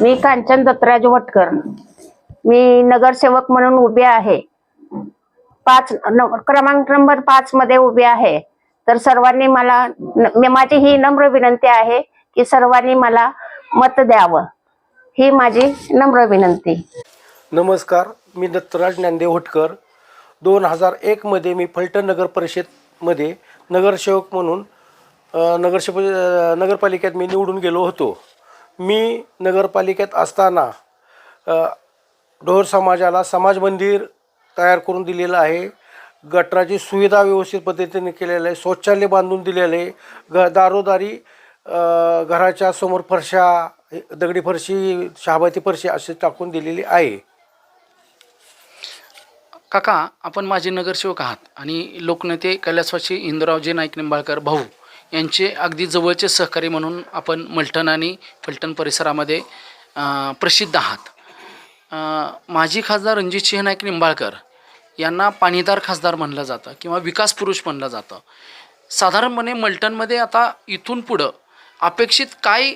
मी कांचन दत्तराज वटकर. मी नगरसेवक म्हणून उभे आहे. पाच न- क्रमांक नंबर पाच मध्ये उभे आहे. तर सर्वांनी मला न- माझी ही नम्र विनंती आहे की सर्वांनी मला मत द्यावं. ही माझी नम्र विनंती. नमस्कार मी दत्तराज ज्ञानदेव होटकर दोन हजार एकमध्ये मी फलटण नगर परिषदमध्ये नगरसेवक म्हणून अ, नगरसेवक नगरपालिकेत मी निवडून गेलो होतो. मी नगरपालिकेत असताना ढोर समाजाला समाज मंदिर तयार करून दिलेलं आहे. गटराची सुविधा व्यवस्थित पद्धतीने केलेलं आहे. शौचालय बांधून दिलेलं आहे. ग दारोदारी घराच्या समोर फरशा दगडी फरशी शहाबाती फरशी असे टाकून दिलेली आहे. काका आपण माझे नगरसेवक आहात आणि लोकनेते कैलासवासी इंदुरावजी नाईक निंबाळकर भाऊ. यांचे अगदी जवळचे सहकारी म्हणून आपण मलठण आणि फलटण परिसरामध्ये प्रसिद्ध आहात. माजी खासदार रणजितसिंह नाईक निंबाळकर यांना पाणीदार खासदार म्हणलं जातं किंवा विकास पुरुष म्हणलं जातं. साधारणपणे मलटणमध्ये आता इथून पुढं अपेक्षित काय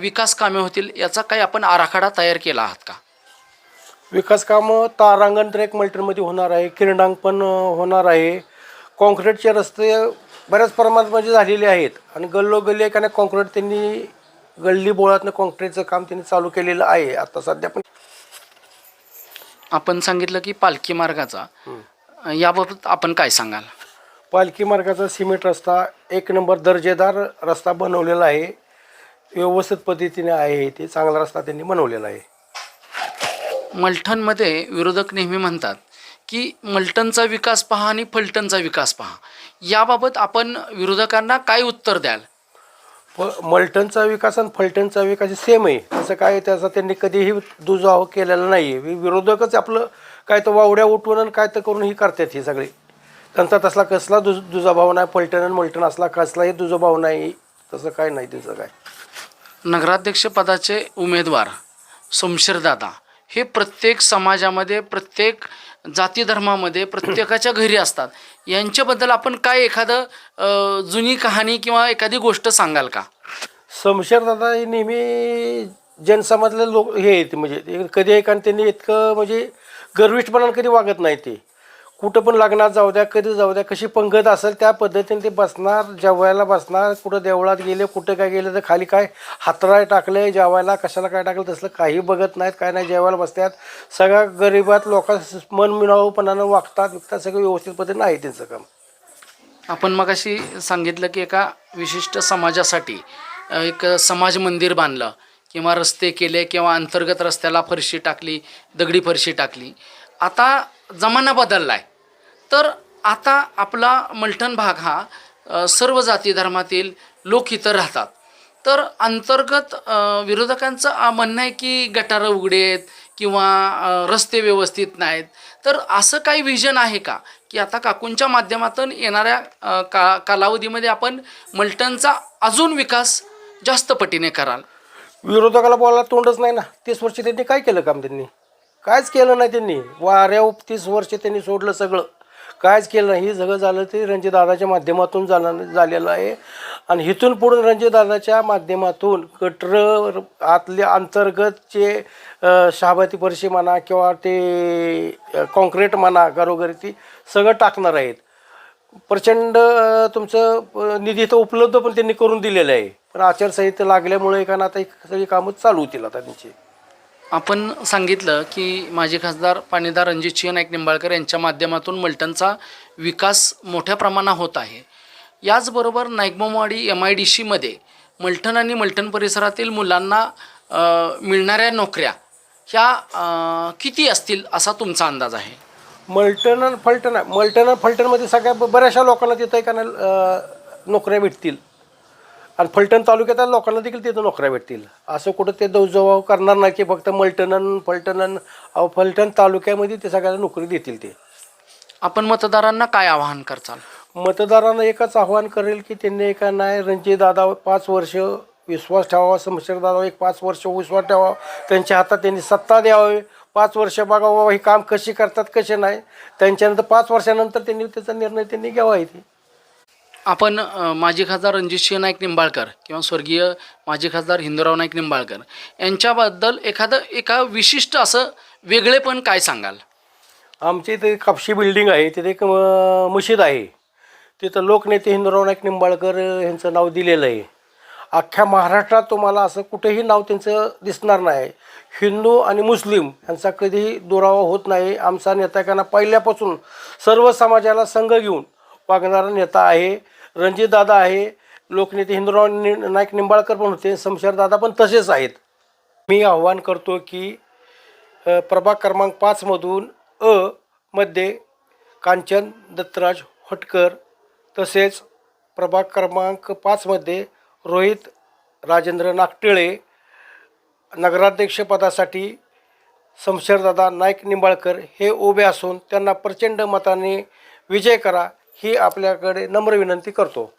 विकास कामे होतील याचा काही आपण आराखडा तयार केला आहात का? विकास कामं तारांगण ट्रॅक मल्टरमध्ये होणार आहे किरणांक पण होणार आहे. कॉन्क्रीटचे रस्ते बऱ्याच प्रमाणात म्हणजे झालेले आहेत. आणि गल्लोगल्ली एकाने कॉन्क्रीट त्यांनी गल्ली बोळातनं कॉन्क्रीटचं काम त्यांनी चालू केलेलं आहे. आता सध्या पण आपण सांगितलं की पालखी मार्गाचा. अ, याबाबत आपण काय सांगाल? पालखी मार्गाचा सिमेंट रस्ता एक नंबर दर्जेदार रस्ता बनवलेला आहे. व्यवस्थित पद्धतीने आहे ते चांगला रस्ता त्यांनी बनवलेला आहे. मलठणमध्ये विरोधक नेहमी म्हणतात की मलटणचा विकास पहा आणि फलटणचा विकास पहा. याबाबत आपण विरोधकांना काय उत्तर द्याल? फ मल्टनचा विकास आणि फलटणचा विकास सेम आहे. असं काय त्याचा त्यांनी कधीही दुजाव केलेला नाही. आहे विरोधकच आपलं काय तर वावड्या उठवून आणि काय तर करून ही करतात हे सगळे. त्यांचा तसला कसला दुज दुजाभाव नाही फलटण आणि मल्टण असला कसलाही दुजाभाव नाही. तसं काय नाही त्याचं काय. नगराध्यक्षपदाचे उमेदवार शमशेरदादा हे प्रत्येक समाजामध्ये प्रत्येक जाती धर्मामध्ये प्रत्येकाच्या घरी असतात. यांच्याबद्दल आपण काय एखादं जुनी कहाणी किंवा एखादी गोष्ट सांगाल का? शमशेरदादा हे नेहमी जनसमाजातले लोक हे आहेत म्हणजे कधी एकाने त्यांनी इतकं म्हणजे गर्विष्ठपणाने कधी वागत नाही ते. कुठं पण लग्नात जाऊ द्या कधी जाऊ द्या कशी पंगत असेल त्या पद्धतीने ते बसणार जेवायला बसणार कुठं देवळात गेले कुठं काय गेलं तर खाली काय हातराय टाकले जेवायला कशाला काय टाकलं तसलं काही बघत नाहीत काय नाही जेवायला बसतात. सगळ्या गरिबात लोक मनमिळावूपणानं वागतात विकतात सगळं व्यवस्थित पद्धतीनं आहे त्यांचं काम. आपण मगाशी सांगितलं की एका विशिष्ट समाजासाठी एक समाज मंदिर बांधलं किंवा रस्ते केले किंवा अंतर्गत रस्त्याला फरशी टाकली दगडी फरशी टाकली. आता जमाना बदलला आहे तर आता आपला मलठण भाग हा सर्व जाती धर्मातील लोक इथं राहतात. तर अंतर्गत विरोधकांचं म्हणणं आहे की गटारं उघडे आहेत किंवा रस्ते व्यवस्थित नाहीत. तर असं काही विजन आहे का? की आता काकूंच्या माध्यमातून येणाऱ्या का कालावधीमध्ये आपण मलटणचा अजून विकास जास्त पटीने कराल? विरोधकाला बोलायला तोंडच नाही ना. तीस वर्ष त्यांनी काय केलं काम त्यांनी? कायच केलं नाही त्यांनी. वाऱ्या तीस वर्ष त्यांनी सोडलं सगळं. कायच केलं नाही. हे सगळं झालं ते रणजितदादाच्या माध्यमातून झालं झालेलं आहे. आणि इथून पुढून रणजितदादाच्या माध्यमातून कटर आतले अंतर्गतचे शहाबाती फरशी म्हणा किंवा ते कॉन्क्रीट म्हणा घरोघरी ती सगळं टाकणार आहेत. प्रचंड तुमचं निधी तर उपलब्ध पण त्यांनी करून दिलेलं आहे. पण आचारसंहिता लागल्यामुळे का ना आता सगळी कामं चालू होतील आता त्यांची. आपण सांगितलं की माजी खासदार पाणीदार रणजितसिंह नाईक निंबाळकर यांच्या माध्यमातून मलटणचा विकास मोठ्या प्रमाणात होत आहे. याचबरोबर नाईकबोमवाडी एम आय डी सीमध्ये मलठण आणि मलठण परिसरातील मुलांना मिळणाऱ्या नोकऱ्या ह्या किती असतील असा तुमचा अंदाज आहे? मलटण फलटण मलटण फलटणमध्ये सगळ्या ब- बऱ्याचशा लोकांना तिथं का नोकऱ्या भेटतील. आणि फलटण तालुक्यातील लोकांना देखील तिथं नोकऱ्या भेटतील. असं कुठं ते दौजवाव करणार नाही की फक्त मल्टन आणि फलटण तालुक्यामध्ये ते सगळ्यांना नोकरी देतील ते. आपण मतदारांना काय आवाहन करचाल? मतदारांना एकच आव्हान करेल की त्यांनी एका नाही रणजित दादा पाच वर्ष विश्वास ठेवावा समशेर दादा एक पाच वर्ष विश्वास ठेवावा त्यांच्या हातात त्यांनी सत्ता द्यावी. पाच वर्ष बघा बाबा ही काम कशी करतात कसे नाही. त्यांच्यानंतर पाच वर्षानंतर त्यांनी त्याचा निर्णय त्यांनी घ्यावा इथे. आपण माजी खासदार रणजितसिंह नाईक निंबाळकर किंवा स्वर्गीय माजी खासदार हिंदूराव नाईक निंबाळकर यांच्याबद्दल एखादं एका विशिष्ट असं वेगळेपण काय सांगाल? आमच्या इथे कापशी बिल्डिंग आहे तिथे एक मशीद आहे. तिथं लोकनेते हिंदूराव नाईक निंबाळकर यांचं नाव दिलेलं आहे. अख्ख्या महाराष्ट्रात तुम्हाला असं कुठेही नाव त्यांचं दिसणार नाही. हिंदू आणि मुस्लिम यांचा कधीही दुरावा होत नाही. आमचा नेता पहिल्यापासून सर्व समाजाला संघ घेऊन वागणारा नेता आहे. रणजितदादा आहे लोकनेते हिंदूराव नि नाईक निंबाळकर पण होते समशेरदादा पण तसेच आहेत. मी आव्हान करतो की प्रभाग क्रमांक पाचमधून अ मध्ये कांचन दत्तराज होटकर तसेच प्रभाग क्रमांक पाचमध्ये रोहित राजेंद्र नागटिळे नगराध्यक्षपदासाठी समशेरदादा नाईक निंबाळकर हे उभे असून त्यांना प्रचंड मताने विजय करा ही आपल्याकडे नम्र विनंती करतो.